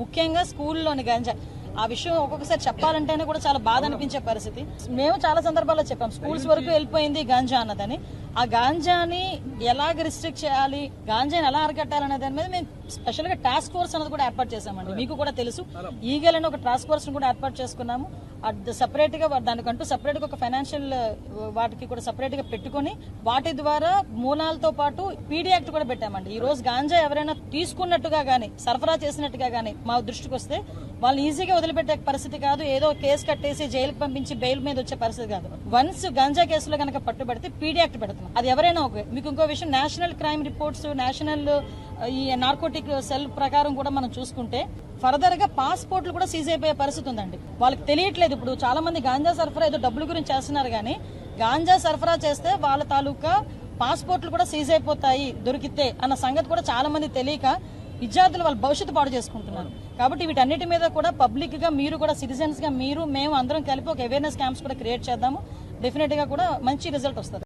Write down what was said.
ముఖ్యంగా స్కూల్లోని గంజా. ఆ విషయం ఒక్కొక్కసారి చెప్పాలంటేనే కూడా చాలా బాధ అనిపించే పరిస్థితి. మేము చాలా సందర్భాల్లో చెప్పాం స్కూల్స్ వరకు వెళ్ళిపోయింది గాంజా అన్నదని. ఆ గాంజాని ఎలాగ రిస్ట్రిక్ట్ చేయాలి? గాంజాని ఎలా అరికట్టాలనే దాని మీద మేము స్పెషల్గా టాస్క్ ఫోర్స్ అనేది కూడా ఏర్పాటు చేశామండి. మీకు కూడా తెలుసు. ఈగల్ అని ఒక టాస్క్ ఫోర్స్ కూడా ఏర్పాటు చేసుకున్నాము. సపరేట్గా దానికంటూ సపరేట్గా ఒక ఫైనాన్షియల్ వాటికి కూడా సపరేట్గా పెట్టుకొని వాటి ద్వారా మూలాలతో పాటు పీడీ యాక్ట్ కూడా పెట్టామండి. ఈ రోజు గాంజా ఎవరైనా తీసుకున్నట్టుగా గానీ సరఫరా చేసినట్టుగా గానీ మా దృష్టికి వస్తే వాళ్ళు ఈజీగా వదిలిపెట్టే పరిస్థితి కాదు. ఏదో కేసు కట్టేసి జైలుకి పంపించి బెయిల్ మీద వచ్చే పరిస్థితి కాదు. వన్స్ గంజా కేసులో కనుక పట్టుబడితే పీడీ యాక్ట్ పెడుతున్నాం. అది ఎవరైనా ఒక మీకు ఇంకో విషయం నేషనల్ క్రైమ్ రిపోర్ట్స్ నేషనల్ ఈ నార్కోటిక్ సెల్ ప్రకారం కూడా మనం చూసుకుంటే ఫర్దర్గా పాస్పోర్ట్లు కూడా సీజ్ అయిపోయే పరిస్థితి ఉందండి. వాళ్ళకి తెలియట్లేదు ఇప్పుడు. చాలా మంది గాంజా సరఫరా ఏదో డబ్బుల గురించి చేస్తున్నారు కానీ గాంజా సరఫరా చేస్తే వాళ్ళ తాలూకా పాస్పోర్ట్లు కూడా సీజ్ అయిపోతాయి దొరికితే అన్న సంగతి కూడా చాలా మంది తెలియక విద్యార్థులు వాళ్ళ భవిష్యత్తు పాడు చేసుకుంటున్నారు. కాబట్టి వీటన్నిటి మీద కూడా పబ్లిక్గా మీరు కూడా సిటిజన్స్గా మీరు మేము అందరం కలిపి ఒక అవేర్నెస్ క్యాంప్స్ కూడా క్రియేట్ చేద్దాము. డెఫినెట్గా కూడా మంచి రిజల్ట్ వస్తుంది.